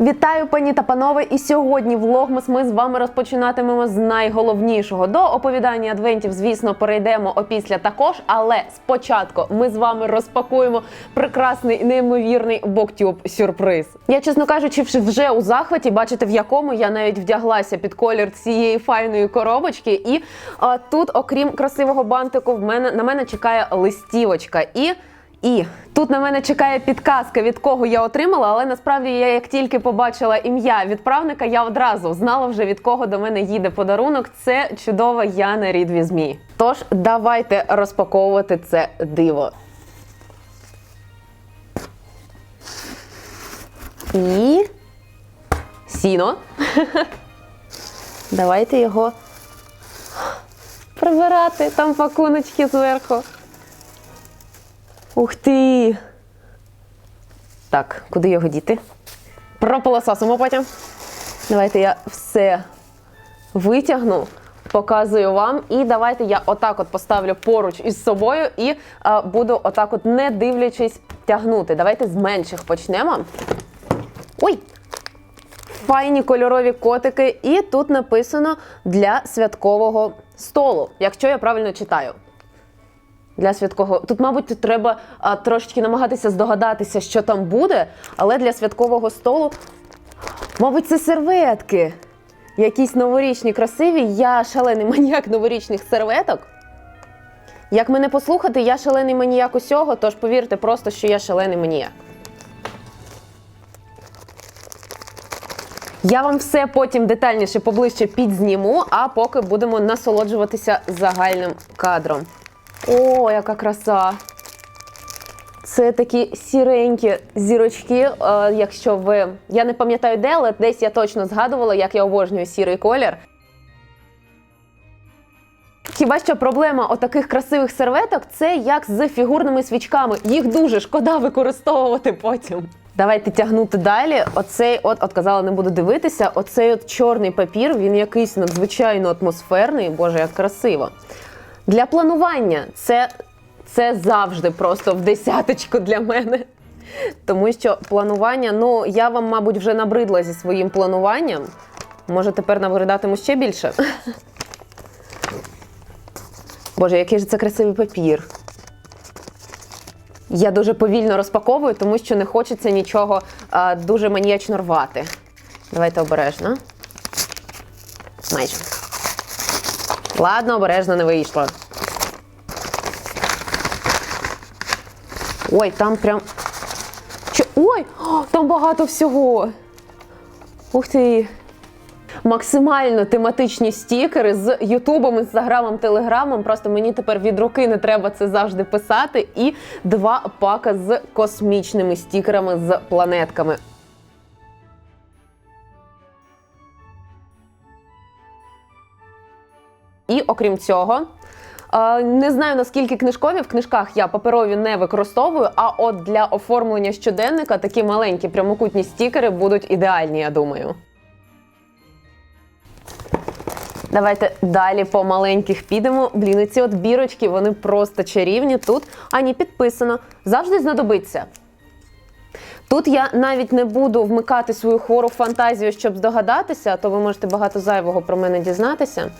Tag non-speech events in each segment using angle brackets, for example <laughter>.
Вітаю, пані та панове! І сьогодні влогмас ми з вами розпочинатимемо з найголовнішого. До оповідання адвентів, звісно, перейдемо опісля також, але спочатку ми з вами розпакуємо прекрасний неймовірний боктюб сюрприз. Я, чесно кажучи, вже у захваті, бачите, в якому я навіть вдяглася під колір цієї файної коробочки. І а, тут, окрім красивого бантику, в мене на мене чекає листівочка. І і тут на мене чекає підказка, від кого я отримала, але насправді я як тільки побачила ім'я відправника, я одразу знала вже від кого до мене їде подарунок. Це чудова Яна Рідві Змі. Тож давайте розпаковувати це диво. І сіно. <laughs> Давайте його прибирати. Там пакуночки зверху. Ух ти! Так, куди його діти? Пропилососимо потім. Давайте я все витягну, показую вам. І давайте я отак от поставлю поруч із собою і а, буду отак от, не дивлячись, тягнути. Давайте з менших почнемо. Ой! Файні кольорові котики, і тут написано для святкового столу, якщо я правильно читаю. Для святкового. Тут, мабуть, треба а, трошечки намагатися здогадатися, що там буде, але для святкового столу, мабуть, це серветки. Якісь новорічні, красиві. Я шалений <laughs> маніяк новорічних серветок. Як мене послухати, я шалений маніяк усього, тож повірте просто, що я шалений маніяк. Я вам все потім детальніше поближче підзніму, а поки будемо насолоджуватися загальним кадром. О, яка краса! Це такі сіренькі зірочки. Е, якщо ви. Я не пам'ятаю де, але десь я точно згадувала, як я обожнюю сірий колір. Хіба що проблема отаких красивих серветок це як з фігурними свічками. Їх дуже шкода використовувати потім. Давайте тягнути далі. Оцей, от, от казала, не буду дивитися. Оцей от чорний папір, він якийсь надзвичайно атмосферний. Боже, як красиво. Для планування це, це завжди просто в десяточку для мене. Тому що планування, ну я вам, мабуть, вже набридла зі своїм плануванням. Може, тепер набридатиму ще більше. Боже, який ж це красивий папір. Я дуже повільно розпаковую, тому що не хочеться нічого а, дуже маніячно рвати. Давайте обережно. Майже. Ладно, обережно не вийшло. Ой, там прям. Що? Ой! Там багато всього. Ух ти! Максимально тематичні стікери з Ютубом, Інстаграмом, Телеграмом. Просто мені тепер від руки не треба це завжди писати. І два пака з космічними стікерами з планетками. І окрім цього, е, не знаю наскільки книжкові в книжках я паперові не використовую. А от для оформлення щоденника такі маленькі прямокутні стікери будуть ідеальні, я думаю. Давайте далі по маленьких підемо. Блін, ці от бірочки, вони просто чарівні. Тут ані підписано. Завжди знадобиться. Тут я навіть не буду вмикати свою хвору фантазію, щоб здогадатися, а то ви можете багато зайвого про мене дізнатися.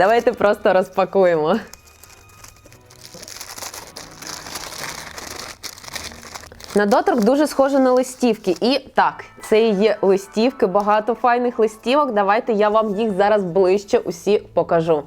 Давайте просто розпакуємо. На доторк дуже схоже на листівки. І так, це є листівки, багато файних листівок. Давайте я вам їх зараз ближче усі покажу.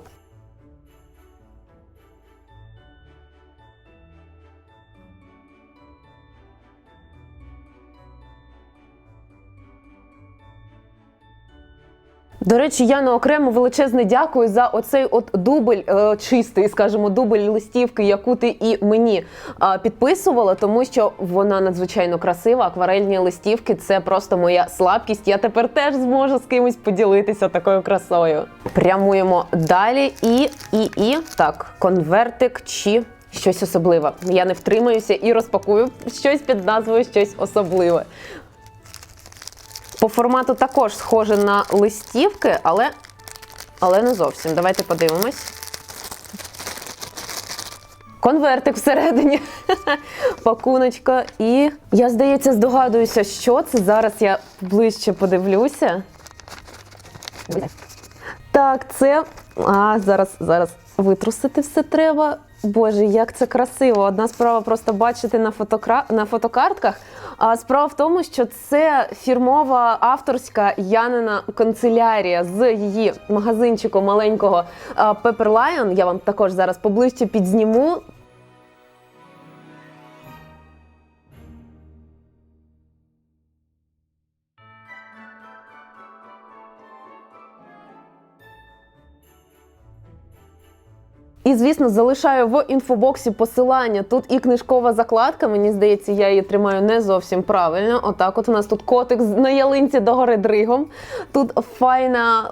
До речі, Яна окремо величезне дякую за оцей от дубль е, чистий, скажімо, дубль листівки, яку ти і мені е, підписувала, тому що вона надзвичайно красива. Акварельні листівки це просто моя слабкість. Я тепер теж зможу з кимось поділитися такою красою. Прямуємо далі. І, і, і так, конвертик чи щось особливе. Я не втримаюся і розпакую щось під назвою щось особливе. По формату також схоже на листівки, але, але не зовсім. Давайте подивимось. конвертик всередині, <laughs> пакуночка. І я, здається, здогадуюся, що це. Зараз я ближче подивлюся. Так, це. А, зараз, зараз витрусити все треба. Боже, як це красиво! Одна справа просто бачити на, фотокра... на фотокартках. А справа в тому, що це фірмова авторська Янина канцелярія з її магазинчику маленького Pepper Lion. Я вам також зараз поближче підзніму. І, звісно, залишаю в інфобоксі посилання. Тут і книжкова закладка. Мені здається, я її тримаю не зовсім правильно. Отак, от у нас тут котик на ялинці догори дригом. Тут файна,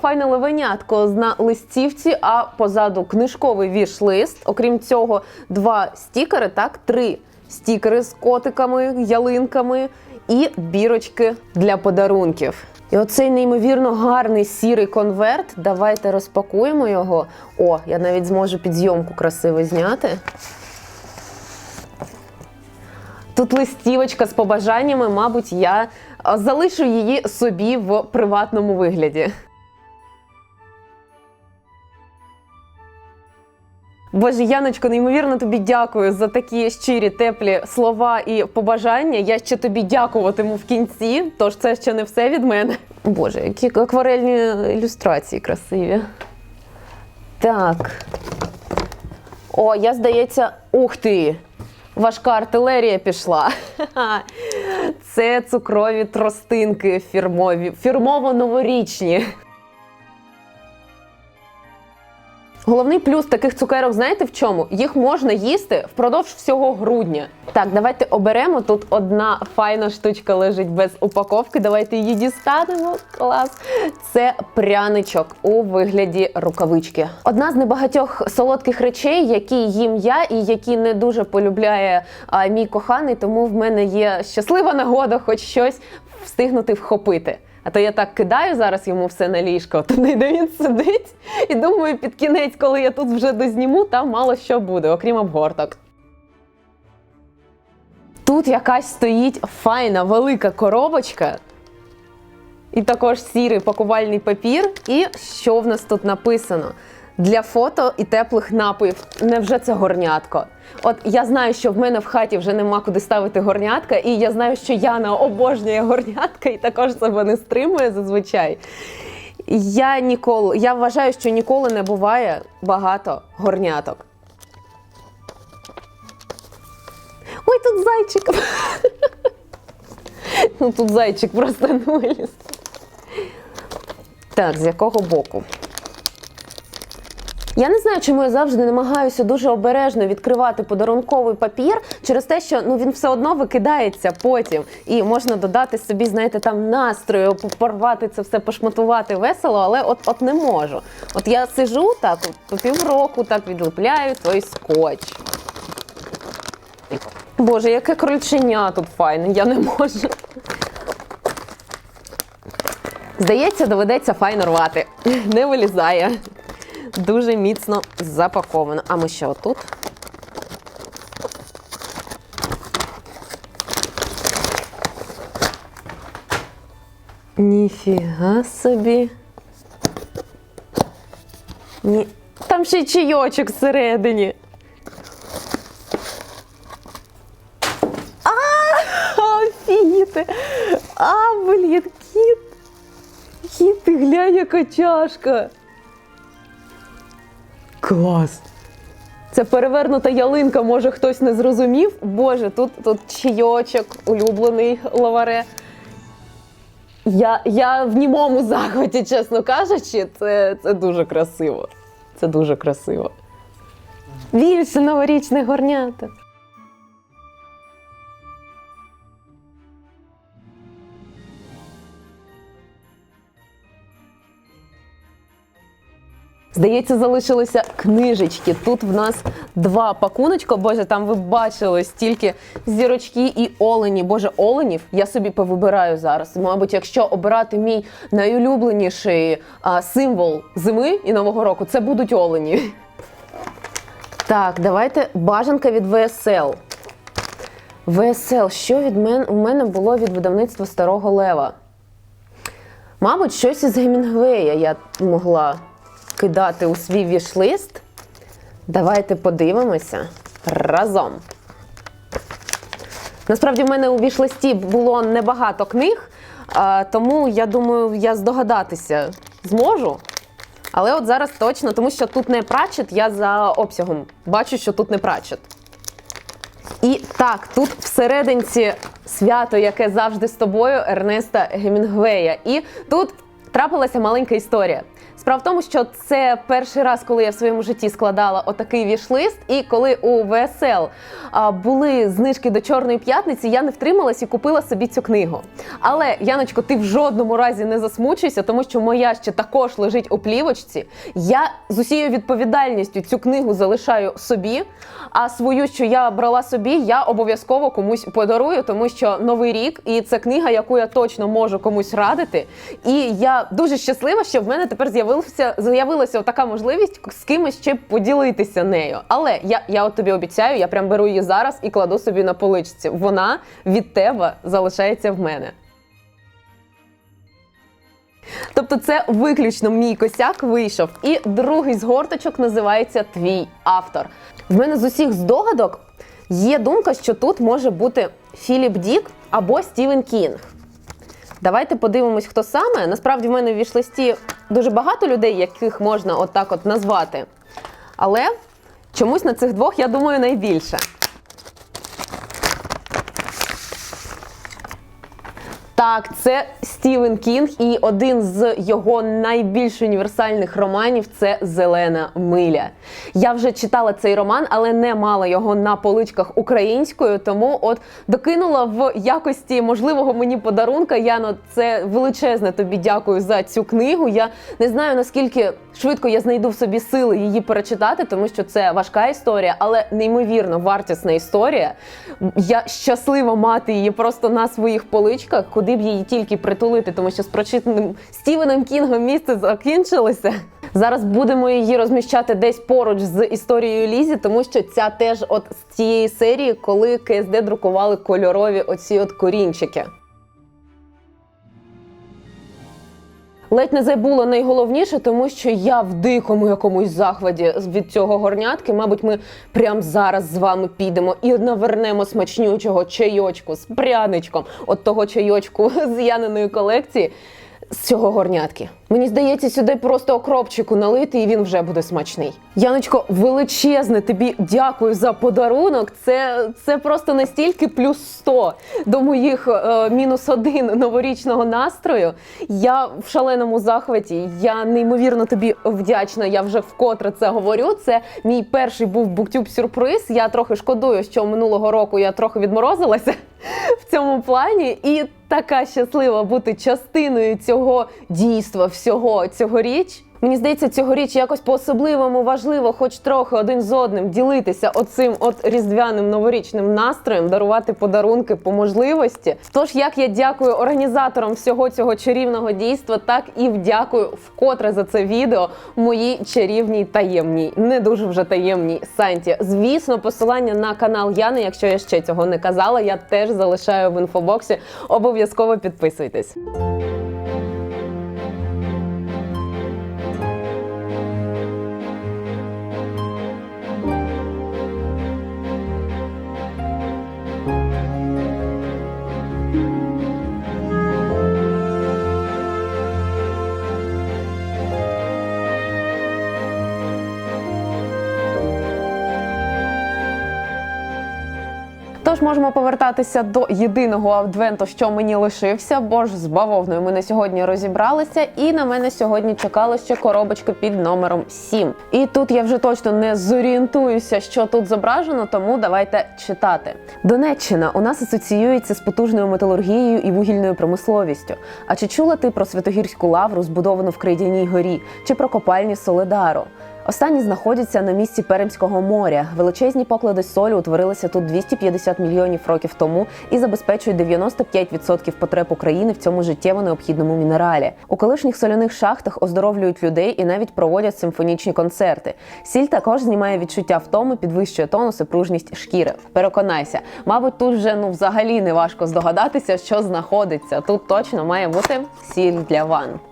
файне левенятко на листівці, а позаду книжковий віш-лист. Окрім цього, два стікери, так, три стікери з котиками, ялинками і бірочки для подарунків. І оцей неймовірно гарний сірий конверт. Давайте розпакуємо його. О, я навіть зможу під зйомку красиво зняти. Тут листівочка з побажаннями, мабуть, я залишу її собі в приватному вигляді. Боже, Яночко, неймовірно тобі дякую за такі щирі, теплі слова і побажання. Я ще тобі дякуватиму в кінці, тож це ще не все від мене. Боже, які акварельні ілюстрації красиві. Так. О, я здається, ух ти! Важка артилерія пішла. <laughs> Це цукрові тростинки фірмові, фірмово-новорічні. Головний плюс таких цукерок, знаєте в чому? Їх можна їсти впродовж всього грудня. Так, давайте оберемо. Тут одна файна штучка лежить без упаковки. Давайте її дістанемо. Клас. Це пряничок у вигляді рукавички. Одна з небагатьох солодких речей, які їм я і які не дуже полюбляє а, мій коханий, тому в мене є щаслива нагода, хоч щось встигнути вхопити. А то я так кидаю зараз йому все на ліжко, <laughs> туди, де він сидить, і думаю, під кінець, коли я тут вже дозніму, там мало що буде, окрім обгорток. Тут якась стоїть файна велика коробочка. І також сірий пакувальний папір. І що в нас тут написано? Для фото і теплих напоїв. Невже це горнятко? От я знаю, що в мене в хаті вже нема куди ставити горнятка, і я знаю, що Яна обожнює горнятка і також себе не стримує зазвичай. Я ніколи, я вважаю, що ніколи не буває багато горняток. Ой, тут зайчик. <laughs> Ну тут зайчик просто не виліз. Так, з якого боку? Я не знаю, чому я завжди намагаюся дуже обережно відкривати подарунковий папір через те, що ну він все одно викидається потім, і можна додати собі, знаєте, там настрою, порвати це все, пошматувати весело, але от от не можу. От я сижу так, по півроку так відліпляю той скотч. Боже, яке крольченя тут файне, я не можу. Здається, доведеться файно рвати. Не вилізає. Дуже міцно запаковано. А ми ще отут. Ніфіга собі. Ні. Там ще й чайочок всередині. А, офігіти. А, блін, кіт. Кіт, ти глянь, яка чашка. Клас. Це перевернута ялинка, може хтось не зрозумів. Боже, тут, тут чайочок, улюблений лаваре. Я, я в німому захваті, чесно кажучи, це, це дуже красиво. Це дуже красиво. Вільше новорічне горнята. Здається, залишилися книжечки. Тут в нас два пакуночка. Боже, там ви бачили стільки зірочки і олені. Боже, оленів я собі повибираю зараз. Мабуть, якщо обирати мій найулюбленіший а, символ зими і нового року, це будуть олені. Так, давайте бажанка від ВСЛ. ВСЛ, що від мене у мене було від видавництва Старого Лева? Мабуть, щось із Гемінгвея я могла кидати у свій вішлист. Давайте подивимося разом. Насправді, в мене у вішлисті було небагато книг, тому я думаю, я здогадатися зможу. Але от зараз точно, тому що тут не прачет, я за обсягом бачу, що тут не прачет. І так, тут всерединці свято, яке завжди з тобою, Ернеста Гемінгвея. І тут трапилася маленька історія. Справа в тому, що це перший раз, коли я в своєму житті складала отакий вішлист, і коли у ВСЛ були знижки до Чорної п'ятниці, я не втрималась і купила собі цю книгу. Але, Яночко, ти в жодному разі не засмучуйся, тому що моя ще також лежить у плівочці. Я з усією відповідальністю цю книгу залишаю собі, а свою, що я брала собі, я обов'язково комусь подарую, тому що новий рік, і це книга, яку я точно можу комусь радити. І я дуже щаслива, що в мене тепер з'явилася з'явилася така можливість з кимось ще поділитися нею. Але я, я от тобі обіцяю, я прям беру її зараз і кладу собі на поличці. Вона від тебе залишається в мене. Тобто це виключно мій косяк вийшов. І другий з горточок називається Твій автор. В мене з усіх здогадок є думка, що тут може бути Філіп Дік або Стівен Кінг. Давайте подивимось, хто саме. Насправді в мене в вішлисті дуже багато людей, яких можна отак от назвати. Але чомусь на цих двох, я думаю, найбільше. Так, це Стівен Кінг, і один з його найбільш універсальних романів це Зелена миля. Я вже читала цей роман, але не мала його на поличках українською, тому от докинула в якості можливого мені подарунка. Яно, це величезне тобі дякую за цю книгу. Я не знаю наскільки швидко я знайду в собі сили її перечитати, тому що це важка історія, але неймовірно вартісна історія. Я щаслива мати її просто на своїх поличках, куди б її тільки притулити, тому що з прочитаним Стівеном Кінгом місце закінчилося. Зараз будемо її розміщати десь поруч з історією Лізі, тому що ця теж от з цієї серії, коли КСД друкували кольорові оці от корінчики. Ледь не забула найголовніше, тому що я в дикому якомусь захваті від цього горнятки. Мабуть, ми прямо зараз з вами підемо і навернемо смачнючого чайочку з пряничком от того чайочку <laughs> з Яниної колекції. З цього горнятки. Мені здається, сюди просто окропчику налити, і він вже буде смачний. Яночко, величезне тобі дякую за подарунок. Це, це просто настільки плюс 100 до моїх е, мінус один новорічного настрою. Я в шаленому захваті. Я неймовірно тобі вдячна. Я вже вкотре це говорю. Це мій перший був буктюб сюрприз. Я трохи шкодую, що минулого року я трохи відморозилася <laughs> в цьому плані. І така щаслива бути частиною цього дійства, всього цьогоріч. Мені здається, цьогоріч якось по-особливому важливо, хоч трохи один з одним ділитися оцим от різдвяним новорічним настроєм, дарувати подарунки по можливості. Тож, як я дякую організаторам всього цього чарівного дійства, так і вдякую вкотре за це відео моїй чарівній таємній, не дуже вже таємній Санті. Звісно, посилання на канал Яни, якщо я ще цього не казала, я теж залишаю в інфобоксі. Обов'язково підписуйтесь. Можемо повертатися до єдиного адвенту, що мені лишився, бо ж з бавовною ми на сьогодні розібралися, і на мене сьогодні чекала ще коробочка під номером 7. І тут я вже точно не зорієнтуюся, що тут зображено, тому давайте читати. Донеччина у нас асоціюється з потужною металургією і вугільною промисловістю. А чи чула ти про Святогірську лавру, збудовану в Крейдяній горі, чи про копальні Соледару? Останні знаходяться на місці Перемського моря. Величезні поклади солі утворилися тут 250 мільйонів років тому і забезпечують 95% потреб України в цьому життєво необхідному мінералі. У колишніх соляних шахтах оздоровлюють людей і навіть проводять симфонічні концерти. Сіль також знімає відчуття втоми, підвищує тонус і пружність шкіри. Переконайся, мабуть, тут вже ну взагалі не важко здогадатися, що знаходиться. Тут точно має бути сіль для ванн.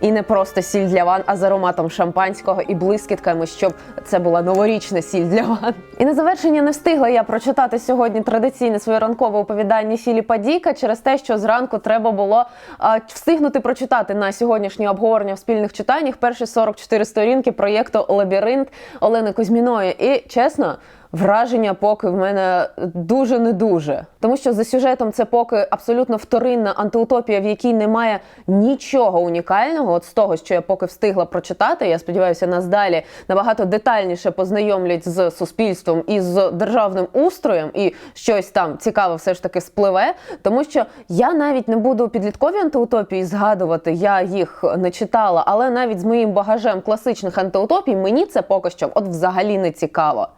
І не просто сіль для ван, а з ароматом шампанського і блискітками, щоб це була новорічна сіль для ван. І на завершення не встигла я прочитати сьогодні традиційне своє ранкове оповідання Філіпа Діка через те, що зранку треба було а, встигнути прочитати на сьогоднішнє обговорення в спільних читаннях перші 44 сторінки проєкту Лабіринт Олени Кузьміної. І чесно. Враження поки в мене дуже не дуже, тому що за сюжетом це поки абсолютно вторинна антиутопія, в якій немає нічого унікального. От з того, що я поки встигла прочитати. Я сподіваюся, нас далі набагато детальніше познайомлять з суспільством і з державним устроєм, і щось там цікаве все ж таки спливе. Тому що я навіть не буду підліткові антиутопії згадувати, я їх не читала, але навіть з моїм багажем класичних антиутопій мені це поки що от взагалі не цікаво.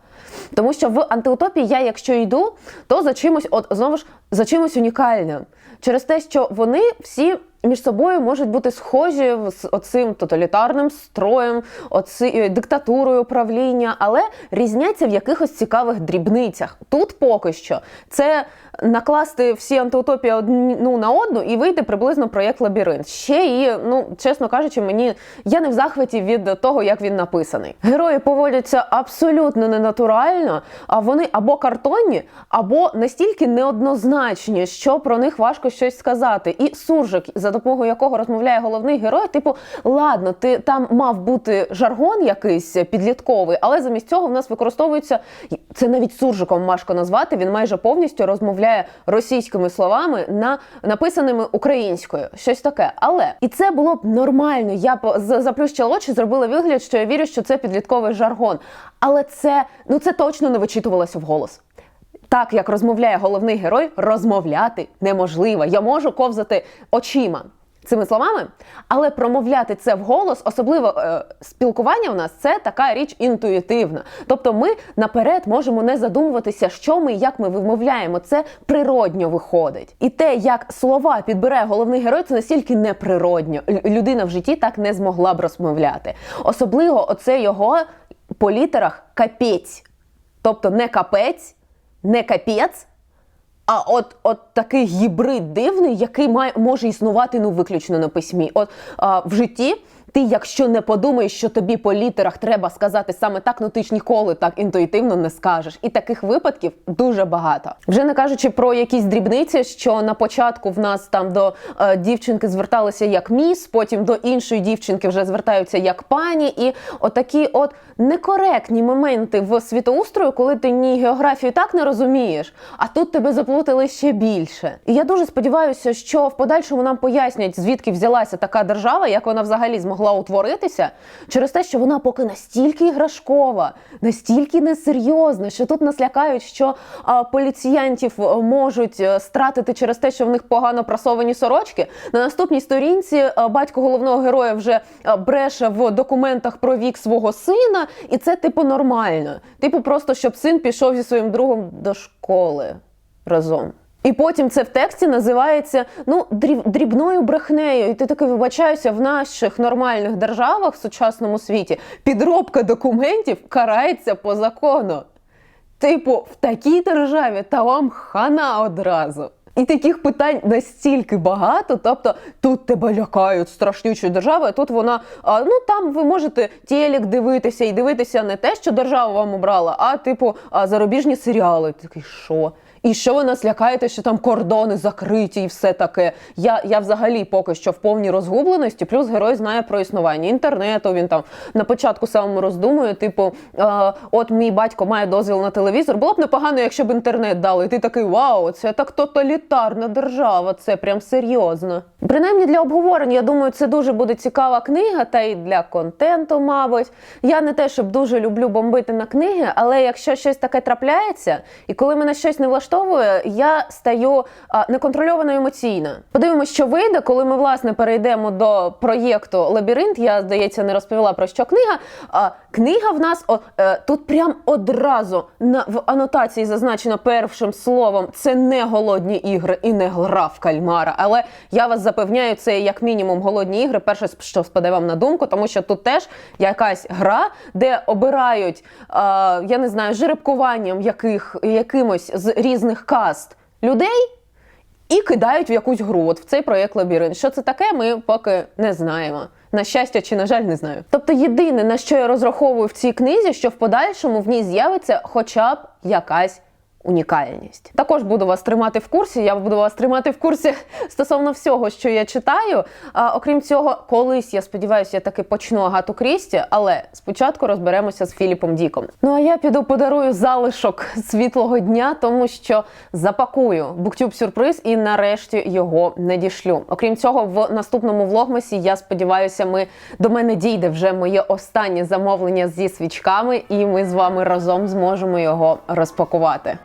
Тому що в антиутопії я, якщо йду, то за чимось, от знову ж за чимось унікальним. Через те, що вони всі між собою можуть бути схожі з оцим тоталітарним строєм, оці, диктатурою правління, але різняться в якихось цікавих дрібницях. Тут поки що це накласти всі антиутопії одну на одну і вийти приблизно проєкт Лабіринт. Ще і, ну чесно кажучи, мені я не в захваті від того, як він написаний. Герої поводяться абсолютно ненатурально, а вони або картонні, або настільки неоднозначні, що про них важко щось сказати. І суржик, за допомогою якого розмовляє головний герой, типу, ладно, ти там мав бути жаргон якийсь підлітковий, але замість цього в нас використовується це навіть суржиком важко назвати. Він майже повністю розмовляє російськими словами на написаними українською. Щось таке. Але і це було б нормально. Я заплющила очі, зробила вигляд, що я вірю, що це підлітковий жаргон. Але це ну це точно не вичитувалося в голос. Так як розмовляє головний герой, розмовляти неможливо. Я можу ковзати очима цими словами, але промовляти це вголос, особливо е, спілкування в нас це така річ інтуїтивна. Тобто ми наперед можемо не задумуватися, що ми і як ми вимовляємо. Це природньо виходить. І те, як слова підбирає головний герой, це настільки неприродньо. Людина в житті так не змогла б розмовляти. Особливо оце його по літерах капець. Тобто не капець, не капець, а от, от такий гібрид дивний, який має може існувати ну виключно на письмі. От а, в житті. Ти, якщо не подумаєш, що тобі по літерах треба сказати саме так, ну ти ж ніколи так інтуїтивно не скажеш. І таких випадків дуже багато. Вже не кажучи про якісь дрібниці, що на початку в нас там до е, дівчинки зверталися як міс, потім до іншої дівчинки вже звертаються як пані. І отакі от некоректні моменти в світоустрою, коли ти ні географію так не розумієш, а тут тебе заплутали ще більше. І я дуже сподіваюся, що в подальшому нам пояснять, звідки взялася така держава, як вона взагалі змогла утворитися, через те, що вона поки настільки іграшкова, настільки несерйозна, що тут нас лякають, що а, поліціянтів е, можуть е, стратити через те, що в них погано прасовані сорочки. На наступній сторінці е, батько головного героя вже бреше в документах про вік свого сина, і це типу нормально. Типу, просто щоб син пішов зі своїм другом до школи разом. І потім це в тексті називається ну дріб, дрібною брехнею. І ти таки вибачаюся в наших нормальних державах в сучасному світі. Підробка документів карається по закону. Типу, в такій державі та вам хана одразу. І таких питань настільки багато, тобто тут тебе лякають страшнючою державою, а тут вона, а, ну там ви можете телек дивитися і дивитися не те, що держава вам обрала, а типу а, зарубіжні серіали. Такий, що? І що ви нас лякаєте, що там кордони закриті і все таке. Я, я взагалі поки що в повній розгубленості, плюс герой знає про існування інтернету. Він там на початку самому роздумує, типу, е, от мій батько має дозвіл на телевізор. Було б непогано, якщо б інтернет дали. І ти такий вау, це так тоталітарна держава, це прям серйозно. Принаймні для обговорень, я думаю, це дуже буде цікава книга, та й для контенту, мабуть. Я не те, щоб дуже люблю бомбити на книги, але якщо щось таке трапляється, і коли мене щось не влаштовує, влаштовує, я стаю неконтрольовано емоційно. Подивимося, що вийде, коли ми власне перейдемо до проєкту Лабіринт. Я здається не розповіла про що книга. А книга в нас о, е, тут прям одразу на в анотації зазначено першим словом. Це не голодні ігри і не гра в кальмара. Але я вас запевняю, це як мінімум голодні ігри. Перше, що спаде вам на думку, тому що тут теж якась гра, де обирають, е, я не знаю, жеребкуванням яких якимось з різних каст людей. І кидають в якусь гру. От в цей проєкт лабіринт. Що це таке, ми поки не знаємо. На щастя чи на жаль, не знаю. Тобто, єдине на що я розраховую в цій книзі, що в подальшому в ній з'явиться хоча б якась унікальність. Також буду вас тримати в курсі. Я буду вас тримати в курсі <laughs> стосовно всього, що я читаю. А, окрім цього, колись я сподіваюся, я таки почну Агату Крісті, але спочатку розберемося з Філіпом Діком. Ну а я піду подарую залишок світлого дня, тому що запакую буктюб сюрприз і нарешті його надішлю. Окрім цього, в наступному влогмасі я сподіваюся, ми до мене дійде вже моє останнє замовлення зі свічками, і ми з вами разом зможемо його розпакувати.